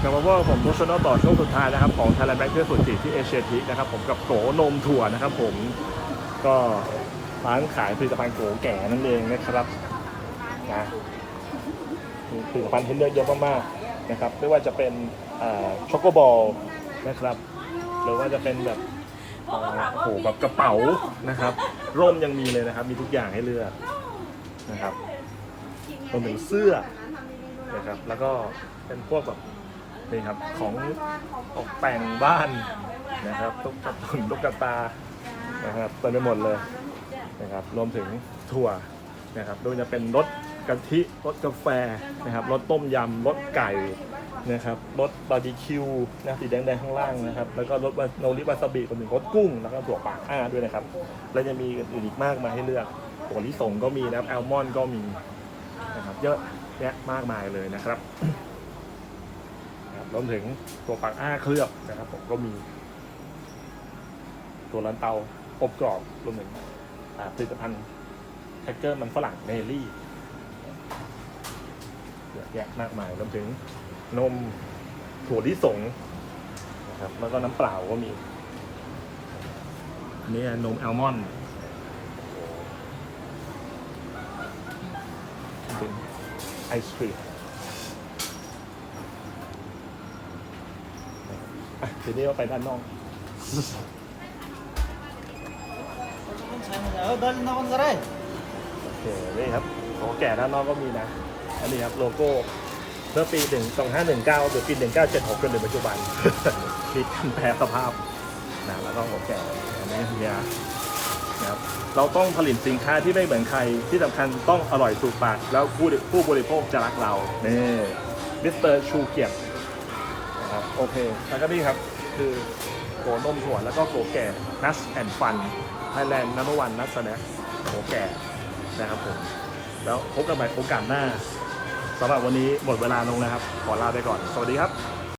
กลับมาว่าผมทุชนอลต่อช่วงสุดท้ายนะครับ ของ Thailand Bank เพื่อสุดจีที่เอเชียทีนะครับผมกับโกนมถั่วนะครับผมก็ร้านขายผลิตภัณฑ์โกแก่นั่นเองนะครับนะมีผลิตภัณฑ์ให้เลือกเยอะมากๆนะครับไม่ว่าจะเป็นช็อกโกบอลนะครับหรือว่าจะเป็นแบบโอ้โหแบบกระเป๋านะครับ ร่มยังมีเลยนะครับ มีทุกอย่างให้เลือกนะครับรวมถึงเสื้อนะครับแล้วก็เป็นพวกแบบ นี่ครับของตกแต่งบ้านนะครับตุ๊กตาตุ่นตุ๊กตานะครับเต็มไปหมดเลยนะครับรวมถึงถั่วนะครับโดยจะเป็นรสกะทิรสกาแฟนะครับรสต้มยำรสไก่นะครับรสบาร์บีคิวนะสีแดงๆข้างล่างนะครับแล้วก็รสโนริวาซาบิรวมถึงรสกุ้งแล้วก็ถั่วปากอ้าด้วยนะครับ แล้วยังมีอื่นอีกมากมายให้เลือกถั่วลิสงก็มีนะครับแอลมอนด์ก็มีนะครับเยอะแยะมากมายเลยนะครับ รับรวมถึงตัวปักอ้าเคลือบนะครับผมก็มี ตัวลันเตาอบกรอบรวมถึงอ่าผลิตภัณฑ์แท็กเกอร์มันฝรั่งเนลลี่เยอะแยะมากมายรวมถึงนมถั่วลิสงนะครับแล้วก็น้ำเปล่าก็มีอันนี่นมแอลมอนด์เป็นไอศครีมอะ ทีนี้เราไปด้านนอก Oh, dali na ako na rin. โอเคนี่ครับของแก่ด้านนอกก็มีนะ อันนี้ครับโลโก้เมื่อปี1 2 5 1 9หรือปี1976จนถึงปัจจุบันมีการแปรสภาพนะแล้วก็ของแก่อันนี้เฮียนะครับเราต้องผลิตสินค้าที่ไม่เหมือนใครที่สำคัญต้องอร่อยถูกปากแล้วผู้ผู้บริโภคจะรักเรานี่มิสเตอร์ชูเกียรตินะ ครับโอเคแล้วก็นี่ครับ คือโกนมถั่วแล้วก็โกแก่นัสแอนฟันไทยแลนด์นัมเบอร์วันนัสแนโกแก่นะครับผม แล้วพบกันใหม่โอกาสหน้าสำหรับวันนี้หมดเวลาลงแล้วครับ ขอลาไปก่อน สวัสดีครับ